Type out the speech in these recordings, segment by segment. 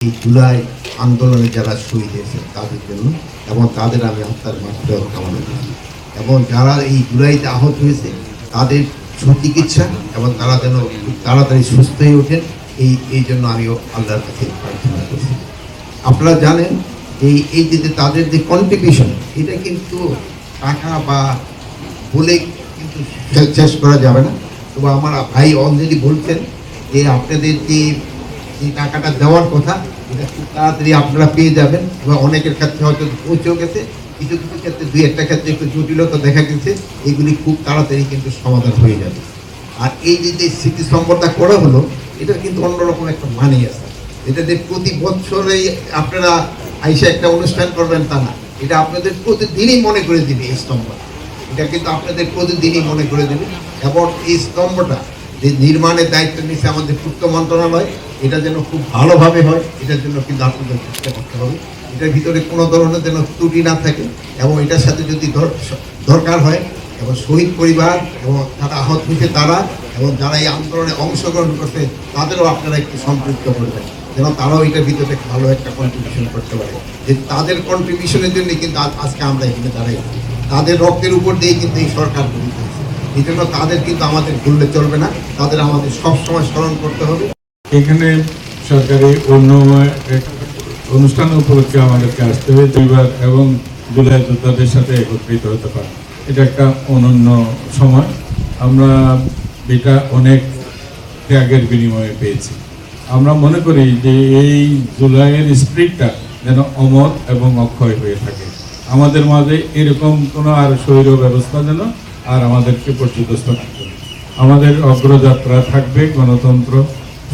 এই জুলাই আন্দোলনে যারা শহীদ হয়েছে তাদের জন্য এবং তাদের আমি আত্মার মাত্রা কামনা করি। এবং যারা এই জুলাইতে আহত হয়েছে, তাদের সুচিকিৎসা এবং তারা যেন তাড়াতাড়ি সুস্থ হয়ে ওঠেন, এই এই জন্য আমিও আল্লাহর কাছে প্রার্থনা করছি। আপনারা জানেন এই এই যে তাদের যে কন্ট্রিবিউশন এটা কিন্তু টাকা বা বলে কিন্তু শেষ করা যাবে না। তবে আমার ভাই অলরেডি বলছেন যে আপনাদের যে টাকাটা দেওয়ার কথা এটা খুব তাড়াতাড়ি আপনারা পেয়ে যাবেন এবং অনেকের ক্ষেত্রে হয়তো পৌঁছেও গেছে। কিছু কিছু ক্ষেত্রে দুই একটা ক্ষেত্রে একটু জটিলতা দেখা গেছে। এগুলি খুব তাড়াতাড়ি কিন্তু সমাধান হয়ে যাবে। আর এই যে যে স্মৃতিস্তম্ভটা করা হলো এটা কিন্তু অন্যরকম একটা মানে আছে। এটা যে প্রতি বছরেই আপনারা আইসা একটা অনুষ্ঠান করবেন তা না। এটা আপনাদের প্রতিদিনই মনে করে দিবে এই স্তম্ভটা। এটা কিন্তু আপনাদের প্রতিদিনই মনে করে দেবে। এবং এই স্তম্ভটা যে নির্মাণের দায়িত্ব নিচ্ছে আমাদের পূর্ত মন্ত্রণালয় এটা যেন খুব ভালোভাবে হয়, এটার জন্য কিন্তু আপনাদের চেষ্টা করতে হবে। এটার ভিতরে কোনো ধরনের যেন ত্রুটি না থাকে এবং এটার সাথে যদি দর- দরকার হয়, এবং শহীদ পরিবার এবং যারা আহত হয়েছে তারা, এবং যারা এই আন্দোলনে অংশগ্রহণ করছে, তাদেরও আপনারা একটু সম্পৃক্ত করবেন, যেন তারাও এটার ভিতরে ভালো একটা কন্ট্রিবিউশন করতে পারে। যে তাদের কন্ট্রিবিউশনের জন্য কিন্তু আজকে আমরা এখানে দাঁড়াই। তাদের রক্তের উপর দিয়ে কিন্তু এই সরকার গঠিত হয়েছে। এই জন্য তাদের কিন্তু আমাদের ভুললে চলবে না, তাদের আমাদের সবসময় স্মরণ করতে হবে। এখানে সরকারি অন্য অনুষ্ঠান উপলক্ষে আমাদেরকে আসতে হবে। দুইবার এবং জুলাই যোদ্ধাদের সাথে একত্রিত হতে পারে। এটা একটা অনন্য সময়। আমরা এটা অনেক ত্যাগের বিনিময়ে পেয়েছি। আমরা মনে করি যে এই জুলাইয়ের স্প্রিটটা যেন অমর এবং অক্ষয় হয়ে থাকে। আমাদের মাঝে এরকম কোনো আর শৈর ব্যবস্থা যেন আর আমাদেরকে পর্যদস্ত করে। আমাদের অগ্রযাত্রা থাকবে গণতন্ত্র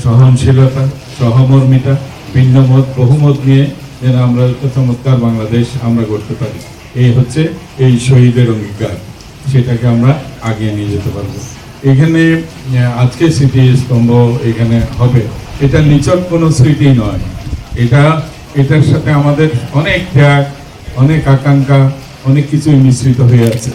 সহনশীলতা, সহমর্মিতা, ভিন্নমত, বহুমত নিয়ে যেন আমরা চমৎকার বাংলাদেশ আমরা করতে পারি। এই হচ্ছে এই শহীদের অঙ্গীকার। সেটাকে আমরা আগিয়ে নিয়ে যেতে পারব। এখানে আজকে স্মৃতি স্তম্ভ এখানে হবে। এটা নিচক কোনো স্মৃতি নয়। এটা, এটার সাথে আমাদের অনেক ত্যাগ, অনেক আকাঙ্ক্ষা, অনেক কিছুই মিশ্রিত হয়ে আছে।